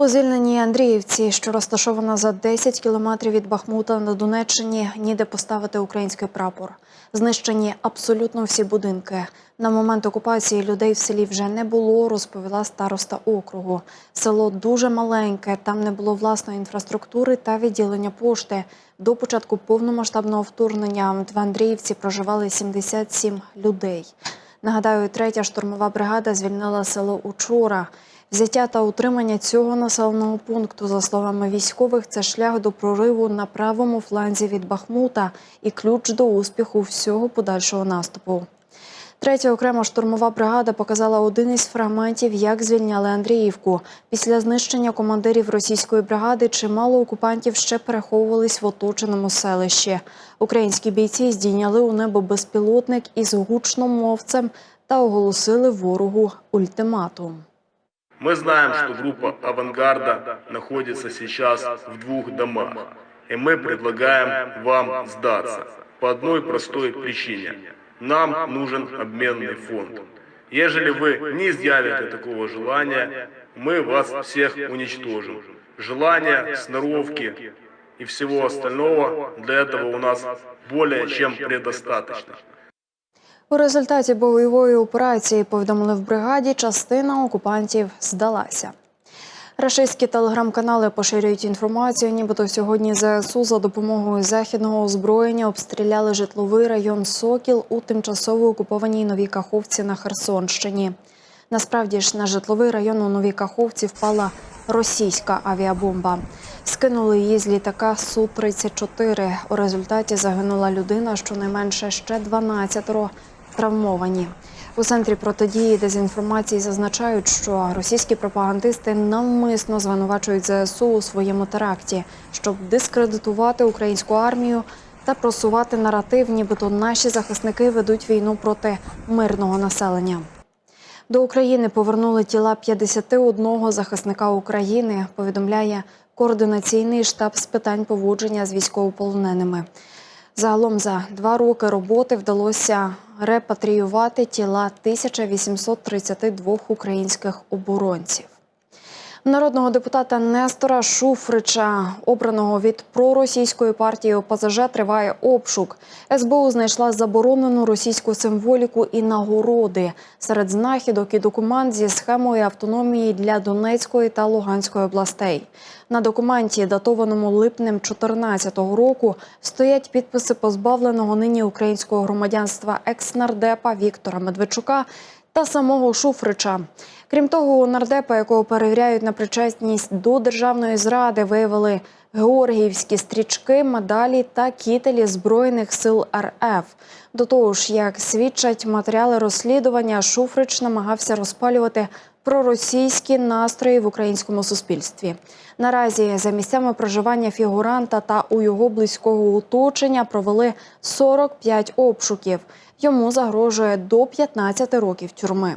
У звільненій Андріївці, що розташована за 10 кілометрів від Бахмута на Донеччині, ніде поставити український прапор. Знищені абсолютно всі будинки. На момент окупації людей в селі вже не було, розповіла староста округу. Село дуже маленьке, там не було власної інфраструктури та відділення пошти. До початку повномасштабного вторгнення в Андріївці проживали 77 людей. Нагадаю, третя штурмова бригада звільнила село учора. Взяття та утримання цього населеного пункту, за словами військових, це шлях до прориву на правому фланзі від Бахмута і ключ до успіху всього подальшого наступу. Третя окрема штурмова бригада показала один із фрагментів, як звільняли Андріївку. Після знищення командирів російської бригади чимало окупантів ще переховувались в оточеному селищі. Українські бійці здійняли у небо безпілотник із гучномовцем та оголосили ворогу ультиматум. Мы знаем, что группа «Авангарда» находится сейчас в двух домах, и мы предлагаем вам сдаться по одной простой причине. Нам нужен обменный фонд. Ежели вы не изъявите такого желания, мы вас всех уничтожим. Желания, сноровки и всего остального для этого у нас более чем предостаточно. У результаті бойової операції повідомили в бригаді, частина окупантів здалася. Рашистські телеграм-канали поширюють інформацію, нібито сьогодні ЗСУ за допомогою західного озброєння обстріляли житловий район Сокіл у тимчасово окупованій Новій Каховці на Херсонщині. Насправді ж на житловий район у Новій Каховці впала російська авіабомба. Скинули її з літака Су-34. У результаті загинула людина, щонайменше ще 12 травмовані. У центрі протидії дезінформації зазначають, що російські пропагандисти навмисно звинувачують ЗСУ у своєму теракті, щоб дискредитувати українську армію та просувати наратив, нібито наші захисники ведуть війну проти мирного населення. До України повернули тіла 51 захисника України, повідомляє координаційний штаб з питань поводження з військовополоненими. Загалом за два роки роботи вдалося репатріювати тіла 1832 українських оборонців. Народного депутата Нестора Шуфрича, обраного від проросійської партії ОПЗЖ, триває обшук. СБУ знайшла заборонену російську символіку і нагороди серед знахідок і документ зі схемою автономії для Донецької та Луганської областей. На документі, датованому липнем 2014 року, стоять підписи позбавленого нині українського громадянства екс-нардепа Віктора Медведчука та самого Шуфрича. Крім того, у нардепа, якого перевіряють на причетність до державної зради, виявили георгіївські стрічки, медалі та кітелі збройних сил РФ. До того ж, як свідчать матеріали розслідування, Шуфрич намагався розпалювати проросійські настрої в українському суспільстві. Наразі за місцями проживання фігуранта та у його близького оточення провели 45 обшуків. Йому загрожує до 15 років тюрми.